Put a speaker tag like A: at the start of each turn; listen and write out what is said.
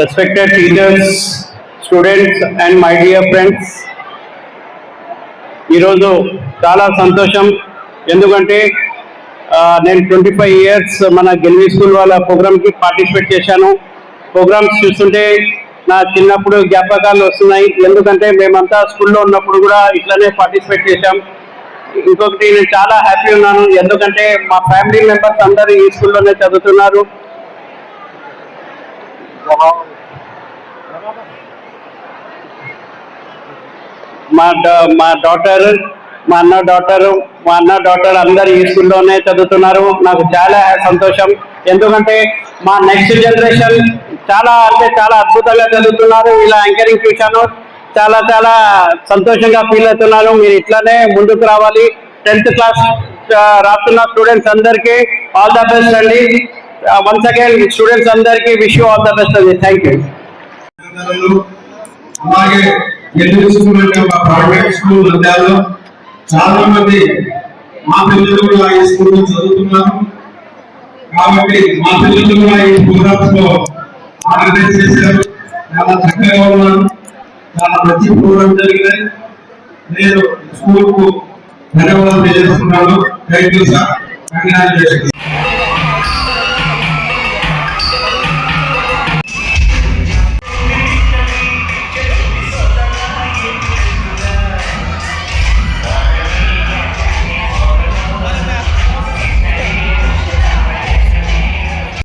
A: respected teachers, students and my dear friends ఈరోజు చాలా సంతోషం. ఎందుకంటే నేను ట్వంటీ ఫైవ్ ఇయర్స్ మన గెల్వీ స్కూల్ వాళ్ళ ప్రోగ్రామ్కి పార్టిసిపేట్ చేశాను. ప్రోగ్రామ్స్ చూస్తుంటే నా చిన్నప్పుడు జ్ఞాపకాలు వస్తున్నాయి. ఎందుకంటే మేమంతా స్కూల్లో ఉన్నప్పుడు కూడా ఇట్లనే పార్టిసిపేట్ చేశాం. ఇంకొకటి నేను చాలా హ్యాపీ ఉన్నాను. ఎందుకంటే మా ఫ్యామిలీ మెంబర్స్ అందరూ ఈ స్కూల్లోనే చదువుతున్నారు. మా మా డాటర్ మా అన్న డాటర్ మా అన్న డాటర్ అందరు ఈ స్కూల్లోనే చదువుతున్నారు. నాకు చాలా సంతోషం. ఎందుకంటే మా నెక్స్ట్ జనరేషన్ చాలా అంటే చాలా అద్భుతంగా చదువుతున్నారు. ఇలా యాంకరింగ్ చూశాను చాలా చాలా సంతోషంగా ఫీల్ అవుతున్నాను మీరు ఇట్లానే ముందుకు రావాలి. టెన్త్ క్లాస్ రాస్తున్న స్టూడెంట్స్ అందరికీ ఆల్ ద బెస్ట్ అండి. వన్స్ అగైన్ స్టూడెంట్స్ అందరికీ wish you all the best అండి థ్యాంక్ యూ
B: అలాగే ఎల్లు ప్రైవేట్ స్కూల్ నంద్యాలలో చాలా మంది మా పిల్లలు కూడా ఈ స్కూల్లో చదువుతున్నారు. కాబట్టి మా పిల్లలు కూడా ఈ ప్రోగ్రామ్స్లో ఆర్గనైజ్ చేశారు. చాలా చక్కగా ఉన్నాను చాలా మంచి ప్రోగ్రామ్ జరిగినాయి. నేను స్కూల్కు ధన్యవాదాలు తెలియజేస్తున్నాను. Thank you sir congratulation